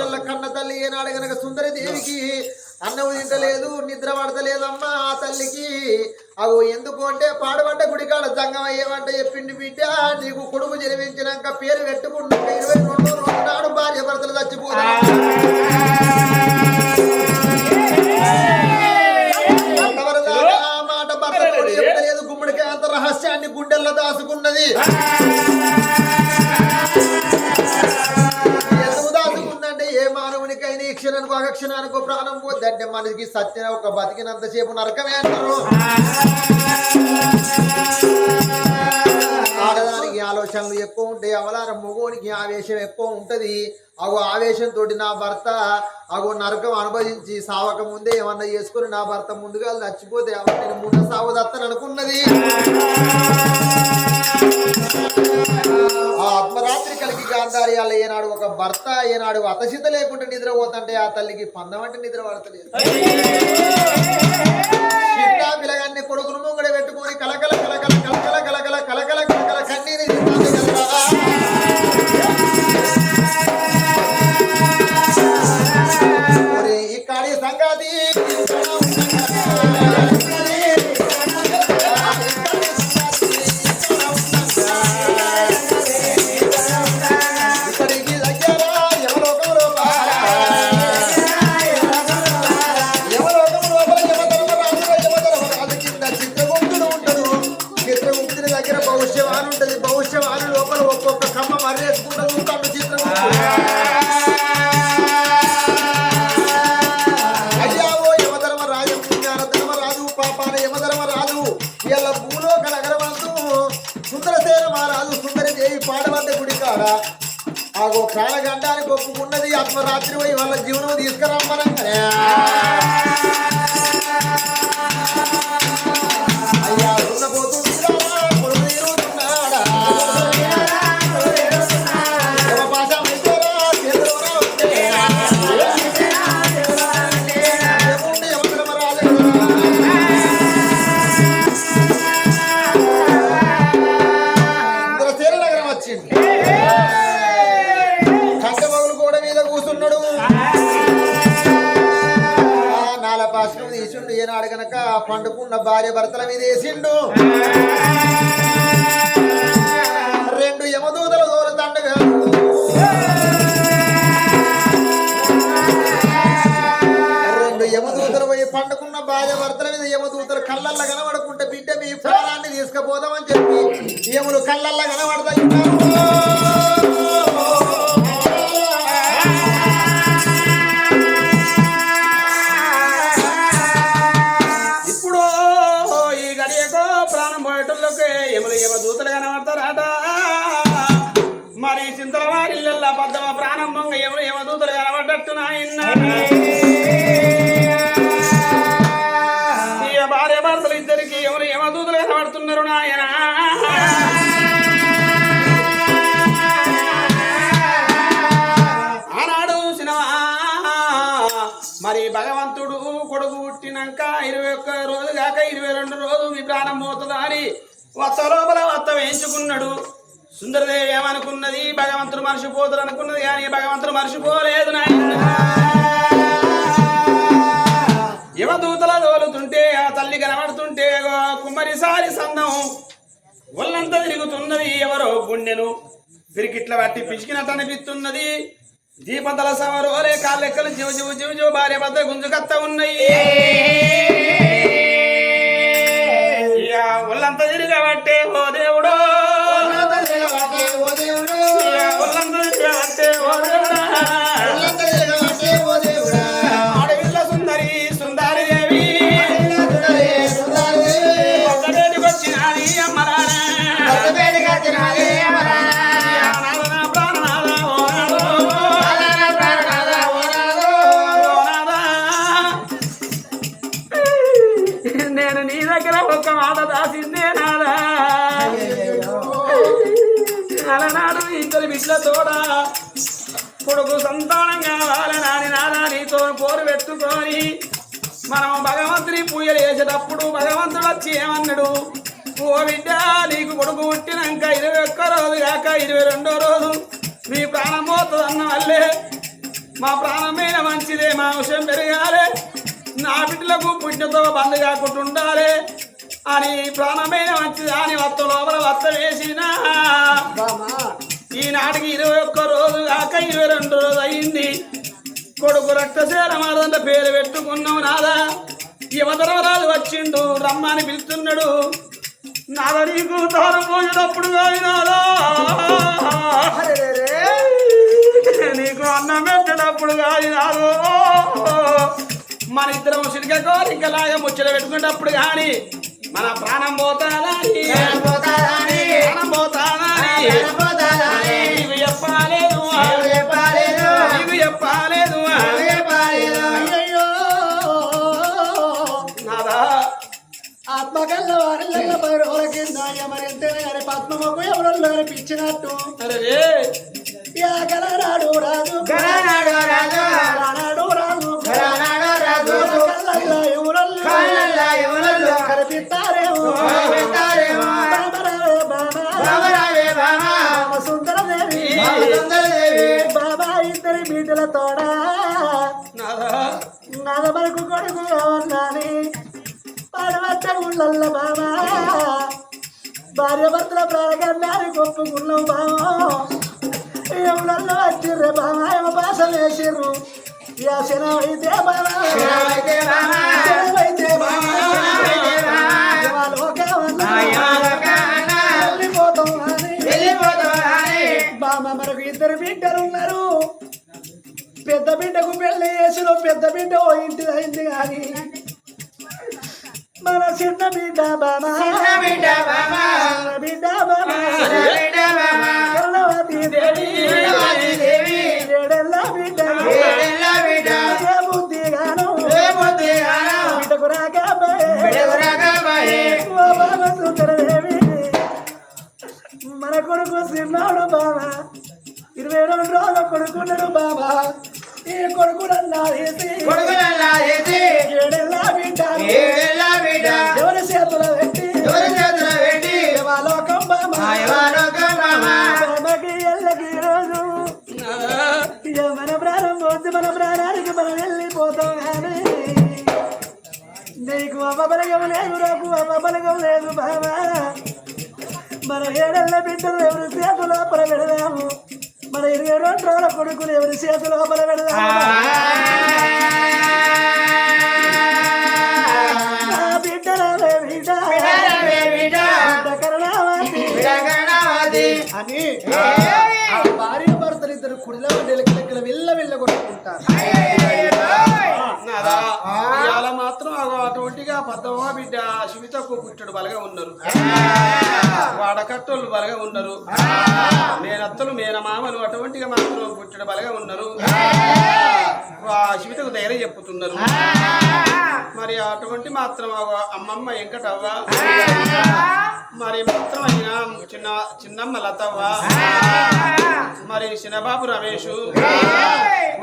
కలి కన్న తల్లి ఏనాడు గనక సుందరి దేవికి అన్నం తింటలేదు నిద్ర పడతలేదమ్మా ఆ తల్లికి. అవు ఎందుకు అంటే పాడబడ్డ గుడికాడ జంగం అయ్యేవంట చెప్పిండి బిడ్డ. నీకు కొడుకు జన్మించినాక పేరు పెట్టుకుంటే ఇరవై రెండు రోజు నాడు భార్య భర్తలు చచ్చిపోతా మాట భర్త చెప్పలేదు. గుమ్మడికాయ అంత రహస్యాన్ని గుండెల్లో దాచుకున్నది. మానవునికైనా ఒక క్షణానికి ప్రాణం పోద్దంటే మనకి సత్యం ఒక బతికినంతసేపు నరకమే అంటారు. ఆడదానికి ఆలోచనలు ఎక్కువ ఉంటాయి అవలారం మగోనికి ఆవేశం ఎక్కువ ఉంటది. అగో ఆవేశంతో నా భర్త అగో నరకం అనుభవించి సావక ముందే ఏమన్నా చేసుకుని నా భర్త ముందుగా చచ్చిపోతే నేను ముందు సావు దత్తను అనుకున్నది ఆత్మరా గాంధార్యాల ఏనాడు ఒక భర్త ఏనాడు అతసిత లేకుండా నిద్రపోతుంటే ఆ తల్లికి పందం అంటే నిద్ర పడతలేదు. కొడుకును పాడవద్ద గుడి కాడ ఆగో ప్రాణగండానికి ఒప్పుకున్నది ఆత్మరాత్రి పోయి వాళ్ళ జీవనం తీసుకురమ్మనంగానే పండుకున్న భార్య భర్తల మీద వేసిండు. రెండు యమదూతల దూర రెండు యమదూతలు పోయి పండుకున్న భార్య భర్తల మీద యమదూతలు కళ్ళల్లో కనబడుకుంటే బిడ్డ మీ ప్రాణాన్ని తీసుకుపోదామని చెప్పి. యములు కళ్ళల్లో కనబడతాయి పద్దమ ఎవరు పొంగ దూతలు కనబడ్డట్టు నాయన భార్య భర్తలు ఇద్దరికి ఎవరు ఏమో దూతలు కనబడుతున్నారు నాయన. ఆనాడు సినిమా మరి భగవంతుడు కొడుకు పుట్టినాక ఇరవై ఒక్క రోజు కాక ఇరవై రెండు రోజు మీ ప్రాణం పోతుందా అని వత్త లోపల వత్త వేయించుకున్నాడు. సుందరదేవి ఏమనుకున్నది? భగవంతుడు మర్చిపోతాడు అనుకున్నది కానీ భగవంతుడు మర్చిపోలేదు నాయన. యువదూతల దోలుతుంటే ఆ తల్లి కనబడుతుంటే ఆ కుమ్మరిసారి సందం ఒళ్ళంతా తిరుగుతున్నది ఎవరో గుండెను పిరికిట్ల పట్టి పిసికినట్టు అనిపిస్తున్నది దీపంతల సమరోలే కాళ్ళెక్కలు జీవ జీవ జీవ జీవ భార్య భద్ర గుంజుకత్త ఉన్నాయి. ఒళ్ళంతా తిరగబట్టే ఓ దేవుడో కొడుకు సంతానం కావాలి నాని నాదా నీతో పోరు పెట్టుకొని మనం భగవంతుని పూజలు చేసేటప్పుడు భగవంతుడు వచ్చి ఏమన్నాడు? ఓ బిడ్డ నీకు కొడుకు పుట్టినాక ఇరవై ఒక్క రోజు కాక ఇరవై రెండో రోజు మీ ప్రాణం పోతుంది అన్న వల్లే మా ప్రాణమైన మంచిదే మా విషయం పెరగాలి. నా బిడ్డలకు పుట్టినతో బంద్ కాకుండా ఉండాలి అని ప్రాణమైన మంచిది అని వత్త లోపల వత్త వేసినా ఈనాటికి ఇరవై ఒక్క కాక ఇరవై రెండు రోజు అయింది కొడుకు రక్తశీల మాదంత పేరు పెట్టుకున్నావు నాదా. యువతరవరాలు వచ్చిండు రమ్మని పిలుస్తున్నాడు నాద నీకు తాను పోయినప్పుడు నాదా. నీకు అన్నం పెట్టినప్పుడు కాదు మన ఇద్దరం సిరిక కోరికలాగా ముచ్చట పెట్టుకునేటప్పుడు కానీ మన ప్రాణం పోతాదా ప్రాణం పోతాదా కింద మరి ఎంతైనా కానీ పద్మముకు ఎవరో యా గలనాడు రాజు. గలనాడు రాజు. రాజు. రాజు. ఎవరల్లో కనిపిస్తారేమో? సుందరదేవి సుందరదేవి బాబా. ఇద్దరి బిడ్డల తోడా. నాదా? కొడుకు కావన్నాని పాడవచ్చ గుళ్ళల్ల బాబా. భార్య భర్తల ప్రాణగండాన్ని గొప్పగున్నావు బాబా ఎవరల్లో వచ్చిర్రే బాబా ఏమో భాష వేసిర్రు. యాసన అయితే బాబా శివమైతే బాబా. శివమైతే బాబా శివమైతే బాబా. శివాలో కావన్నా అయ్యాలకన్నా వెళ్ళిపోతాం అని వెళ్ళిపోతావని. బామ్మ మనకు ఇద్దరు బిడ్డలు ఉన్నారు. పెద్ద బిడ్డకు పెళ్ళి చేసిన పెద్ద బిడ్డ ఓ ఇంటి అయింది కానీ మన చిన్న బిడ్డ బామా చిన్న బిడ్డ. చిన్న బిడ్డ బామా బిడ్డ బాబా. కరుణవతి దేవి కరుణవతి దేవి. ఏడెల్ల బిడ్డ ఏడేళ్ళ బిడ్డ. ఏ బుద్ధి గాను ఏ బుద్ధి గాను. బిడ్డకు రాక బిడ్డకు రాకపాయే. ఓ బాబా సుందరదేవి మన కొడుకు సిన్నాడు బాబా ఇరవై రెండు రోజుల కొడుకున్నాడు బాబా ఈ కొడుకు నన్నేసి కొడుకులల్లా చేసి? ఏడెల్లా బిడ్డ? ఏడేళ్ళ బిడ్డ. ఎవరి చేతుల పెట్టి? ఎవరి చేతిలో పెట్టి? దేవాలోకం. బాబాకి ఎల్లకి రోజు? నాదా ఇక మన ప్రాణం పోతే మన ప్రాణానికి మనం వెళ్ళిపోతాం కానీ నీకు అమ్మ బలగం లేదు నాకు అమ్మ బలగం లేదు బాబా. మన ఏడెళ్ళ బిడ్డలు ఎవరి చేతుల లోపల పెడదాము? మన ఇరవై రెండు రోజుల కొడుకులు ఎవరి చేతుల లోపల బిడ్డ. అని. ఇవాళ మాత్రం అటువంటిగా పద్దమ్మ బిడ్డ? శివితకు పుట్టడు బలగా ఉన్నారు. వాడకట్టోళ్ళు బలగా ఉన్నారు. మేనత్తలు మేనమామలు అటువంటిగా మాత్రం పుట్టడు బలగా ఉన్నారు. ఆ. శివితకు ధైర్యం చెప్పుతున్నారు. మరి అటువంటి మాత్రం అమ్మమ్మ వెంకటవ్వ మరి మాత్రం అయిన చిన్న చిన్నమ్మ లతవ్వ మరి చిన్నబాబు రమేషు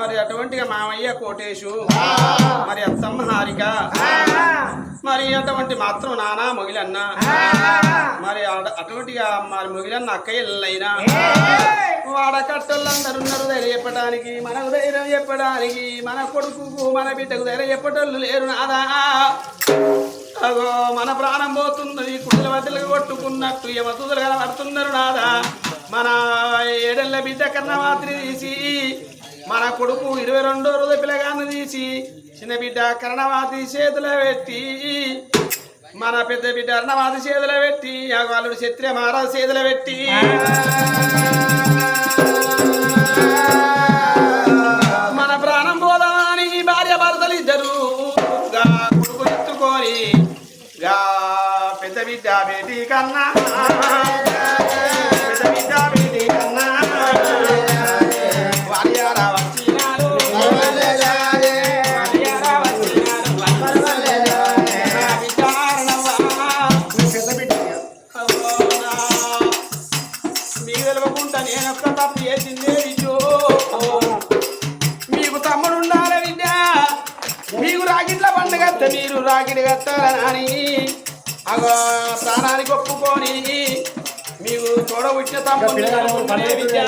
మరి అటువంటిగా మామయ్య కోటేశు. మరి అత్తమ్మ హారిక. మరి అటువంటి మాత్రం నానా మొగిలన్న. మరి అటువంటిగా మరి మొగిలన్న అక్కయ్యలైనా వాడకట్టోళ్ళందరూ ఉన్నారు ధైర్యం చెప్పడానికి మనకు ధైర్యం చెప్పడానికి మన కొడుకు మన బిడ్డకు ధైర్యం చెప్పటోళ్ళు లేరు నాదా. అగో మన ప్రాణం పోతున్నది కుడిల వద్దలు కొట్టుకున్నట్టు యమతుదులు కనబడుతున్నారు నాదా. మన ఏడెళ్ళ బిడ్డ కన్నా మాత్రం తీసి మన కొడుకు ఇరవై రెండో రోజు పిల్లగాన్ని తీసి చిన్న బిడ్డ కర్ణవాతి చేతిలో పెట్టి మన పెద్ద బిడ్డ అర్ణవాతి చేతిలో పెట్టి వాళ్ళు క్షత్రియ మహారాజు చేతిలో పెట్టి. మన ప్రాణం పోదామని భార్య భర్తలు ఇద్దరు గా కొడుకు ఎత్తుకొని గా పెద్ద బిడ్డ బేటీ కన్నా ఒప్పుకొని మీకు తోడబుట్టిన తమ్ముడు విద్య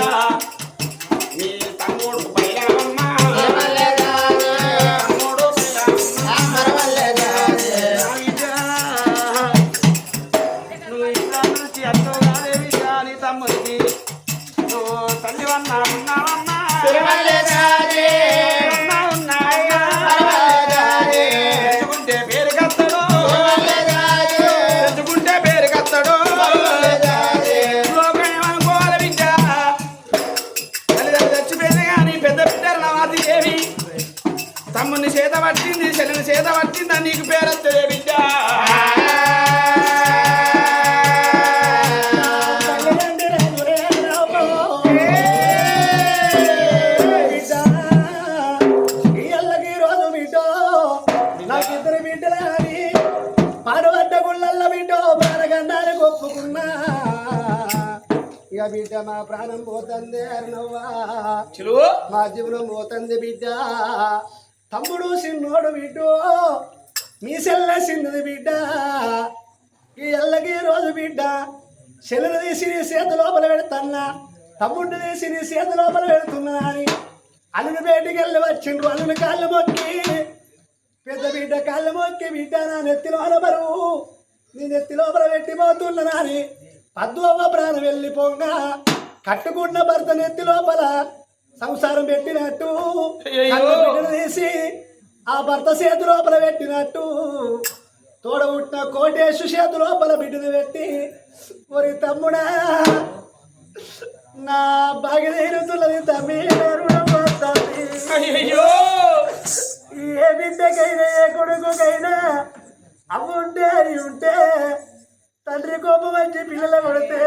చేత పట్టింది చెల్లిని చేత పట్టింది నీకు పేరు వస్తుంది బిడ్డ మా ప్రాణం పోతుంది అరుణవ్వా మా జీవనం పోతుంది బిడ్డ తమ్ముడు సిన్నోడు బిడ్డు మీ సెల్ల సిన్నది బిడ్డ ఈ ఎల్లకి రోజు బిడ్డ. చెల్లెలు తీసి నీ చేత లోపల పెడుతున్నా తమ్ముడు తీసి నీ చేత లోపల పెడుతున్నా అని అల్లుని బయటికి వెళ్ళి వచ్చిండ్రు. అల్లుని కాళ్ళు మొక్కి పెద్ద బిడ్డ కాళ్ళు మొక్కి బిడ్డ నా నెత్తిలో లోపల బరువు నీ నెత్తి లోపల పెట్టిపోతున్నా అని పద్దు అవ్వ ప్రాణం వెళ్ళిపోగా కట్టుకున్న భర్త నెత్తి లోపల సంసారం పెట్టినట్టు తీసి ఆ భర్త చేతి లోపల పెట్టినట్టు తోడబుట్టిన కోటేశు చేతి లోపల బిడ్డను పెట్టి ఒరి తమ్ముడా నా భాగ్యదేరుతున్నది తమ్మి ఏ బిడ్డకైనా ఏ కొడుకుకైనా అవి ఉంటే ఉంటే తండ్రి కోపం వచ్చి పిల్లలు కొడితే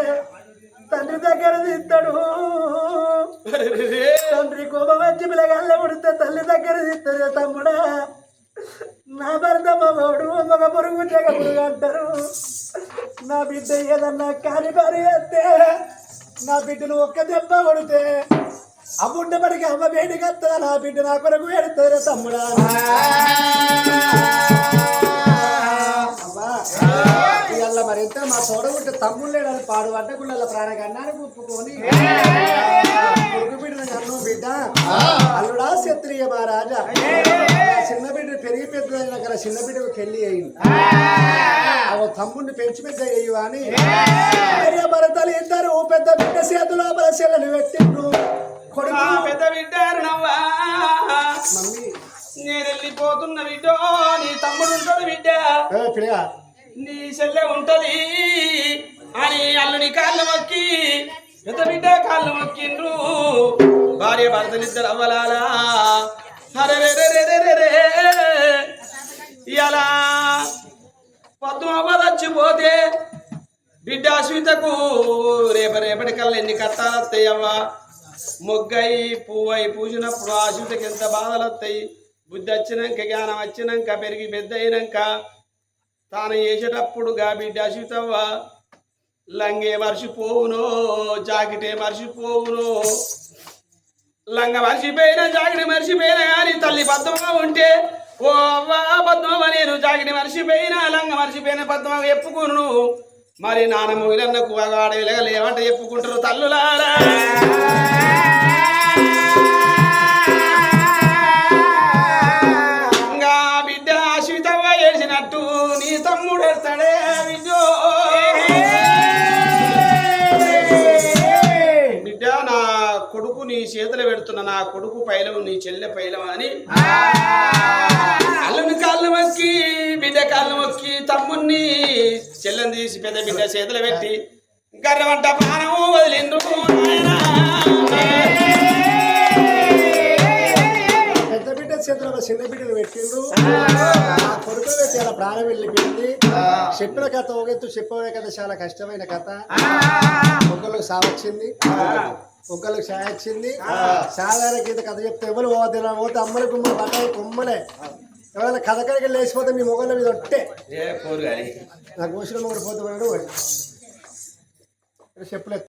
తండ్రి దగ్గర తీస్తాడు. తండ్రి కోపం వచ్చి పిల్లగాళ్ళ పుడితే తల్లి దగ్గర తిస్తాడు తమ్ముడా. నా భర్త మగోడు మగ పొరుగు జగ పొరుగు అంటారు. నా బిడ్డ ఏదన్నా కాని పని వస్తే నా బిడ్డను ఒక్క దెబ్బ కొడితే అమ్ముండబడికి అమ్మ వేడికి వస్తుందా? నా బిడ్డ నా కొరకు పెడతారు తమ్ముడా? తమ్ముళ్ళేడని పాడు పడ్డకుళ్ళ ప్రాణగన్నాన్ని ఒప్పుకొని కొడుకు బిడ్డ కన్ను బిడ్డ. అల్లుడా క్షత్రియ మహారాజా. చిన్న బిడ్డ పెరిగి పెద్దదైన కదా చిన్న బిడ్డకు పెళ్ళి అయింది. ఆ తమ్ముడిని పెంచి పెద్ద అయ్యి అని. భార్య భరతలు ఇద్దరు పెద్ద బిడ్డ చేతిలో బలశీలను పెట్టిండ్రు. కొడుకు పెద్ద బిడ్డ మమ్మీ. నేను వెళ్ళిపోతున్న బిడ్డ నీ తమ్ముడు ఉంటాడు బిడ్డ. నీ చెల్లె ఉంటది. అని అల్లుని కాళ్ళు మొక్కి ఎంత బిడ్డ కాళ్ళు మొక్కిండ్రు. భార్య భర్తలిద్దరు అవ్వలాలా. అరే రే రే రే రే రే ఇలా పద్మవ్వ చచ్చిపోతే బిడ్డ అశ్వితకు రేప రేపటి కల్లా ఎన్ని కట్టాలు వస్తాయి మొగ్గై పువ్వై పూసినప్పుడు ఆ అశ్వితకి ఎంత బాధలు వస్తాయి? బుద్ధి వచ్చినాక జ్ఞానం వచ్చినాక పెరిగి పెద్ద అయినాక తాను చేసేటప్పుడు గా బిడ్డ అశ్వితవ్వ లంగే మర్చిపోవును జాకెటే మర్చిపోవును. లంగ మర్చిపోయినా జాకెట్ మర్చిపోయినా కానీ తల్లి పద్మగా ఉంటే ఓ అవ్వ పద్మవ్వ నేను జాకెట్ మర్చిపోయినా లంగ మర్చిపోయిన పద్మగా చెప్పుకును. మరి నాన్న మొగిలన్నకు ఆడ లేవంటే చెప్పుకుంటారు తల్లులారా. పైలం నీ చెల్లె పైలం అని. అల్లుని కాళ్ళు మొక్కి బిడ్డ కాళ్ళు మొక్కి తమ్ముణ్ణి చెల్లెని తీసి పెద్ద బిడ్డ చేతులు పెట్టి గర్రవంట పానము వదిలిండ్రు నాయనా. పెద్ద బిడ్డ చేతిలో చిన్న బిడ్డను పెట్టిండ్రు. ఆ! కొడుకులు పెట్టి అలా ప్రాణం వెళ్ళిపోయింది. చెప్పిన కథ ఒకెత్తు చెప్పే కథ చాలా కష్టమైన కథ. ఒకళ్ళకి సావచ్చింది ఒకళ్ళకి సాయ వచ్చింది సాధారణ గీత కథ చెప్తే ఎవరు పోతే పోతే అమ్మల గుమ్మలు బట్టాయి కొమ్మలే ఎవరైనా కథ కడికి లేచిపోతే మీ మొగల మీద ఒట్టే. నాకు వచ్చిన మొగలు పోతే చెప్పలేదు.